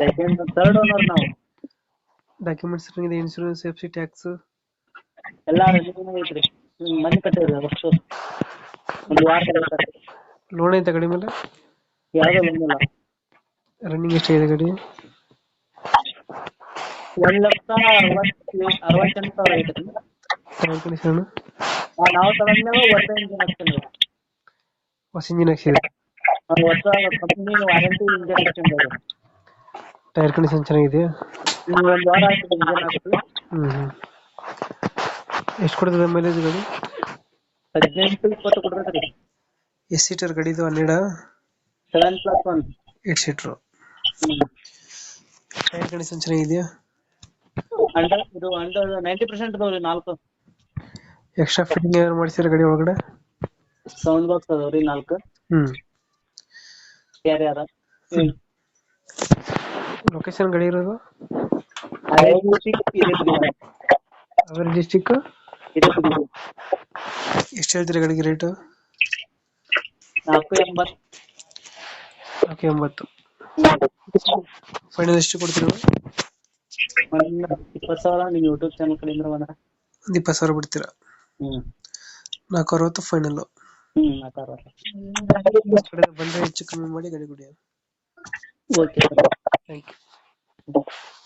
Second third owner ನಾವು documents ಇದೆ insurance safety tax ಎಲ್ಲ ಐತ್ರಿ ಮನೆ ಕಟ್ಟಿವ್ರಿ ವರ್ಷ ಒಂದು ವಾರ ಲೋನ್ ಐತೆ ಗಾಡಿ ಮೇಲೆ? ಲೋನ್ ಇಲ್ಲ ರನ್ನಿಂಗ್ ಎಷ್ಟಾಗಿದೆ ಗಾಡಿ? ಒಂದ್ ಲಕ್ಷ ಅರವತ್ತು ಅರವತ್ತೆಂಟು ಸಾವಿರ ಐತ್ರಿ ಕಂಡೀಷನ್ ಆ, ನಾವು ತಗೊಂಡ್ಮೇಲೆ ಹೊಸ ಇಂಜಿನ್ ಹಾಕ್ತೀನಿ ಹೊಸ ಇಂಜಿನ್ ಹಾಕ್ಸಿದೆ ಒಂದು ಹೊಸ ಕಂಪ್ನಿ ವಾರಂಟಿ ಇಂಜಿನ್ ಹಾಕ್ತೀನಿ ಟೈರ್ ಕಂಡೀಷನ್ ಚೆನ್ನಾಗಿದೆಯಾ? ನೀವು ಒಂದು ವಾರ ಆಯ್ತು ಇಂಜಿನ್ ಹಾಕ್ತೀವಿ ಹ್ಞೂ ಹ್ಞೂ ಎಷ್ಟು ಕೊಡ್ತದೆ ಮೈಲೇಜ್ ಗಾಡಿ? ಹದಿನೆಂಟು ಇಪ್ಪತ್ತು ಕೊಡ್ತೈತ್ರಿ ಎಷ್ಟು ಸೀಟರ್ ಗಾಡಿ ಇದು ಹನ್ನೆರಡ? Seven plus one eight seater tyre condition ಚೆನ್ನಾಗಿದೆಯಾ? ಅಂಡರ್ ಇದು ಅಂಡರ್ ನೈಂಟಿ ಪರ್ಸೆಂಟ್ ರೀ ನಾಲ್ಕು. ಎಕ್ಸ್ಟ್ರಾ ಫಿಟ್ಟಿಂಗ್ ಏನಾದ್ರು ಮಾಡಿಸಿರ ಗಾಡಿ ಒಳಗಡೆ? ಸೌಂಡ್ ಬಾಕ್ಸ್ ರೀ ನಾಲ್ಕು. ಹ್ಞೂ ಯಾರು ಯಾರ ಲೊಕೇಶನ್ ಗಡಿ ಇರೋದು? ಹಾವೇರಿ ಡಿಸ್ಟಿಕ್ ಎಷ್ಟು ಹೇಳ್ತೀರಿ ಗಡಿಗೆ ರೇಟು ನಾಲ್ಕು ಎಂಬತ್ತು. ಫೈನಲ್ ಎಷ್ಟು ಕೊಡ್ತೀರಿ ಒಂದ್ ಇಪ್ಪತ್ತು ಸಾವಿರ ನಿಮ್ಮ ಯೂಟ್ಯೂಬ್ ಚಾನಲ್ ಕಡೆಯಿಂದ ಬಂದ್ರ. ಒಂದು ಇಪ್ಪತ್ತು ಸಾವಿರ ಬಿಡ್ತೀರಾ? ಹ್ಞೂ ನಾಲ್ಕು ಅರವತ್ತು ಫೈನಲ್ಲು ಹ್ಮ್ ನಾಲ್ಕು ಅರವತ್ತು. ಬಂದರೆ ಹೆಚ್ಚು ಕಮ್ಮಿ ಮಾಡಿ ಗಡಿ ಕುಡಿಯೋದು ಓಕೆ ಥ್ಯಾಂಕ್ ಯು bof.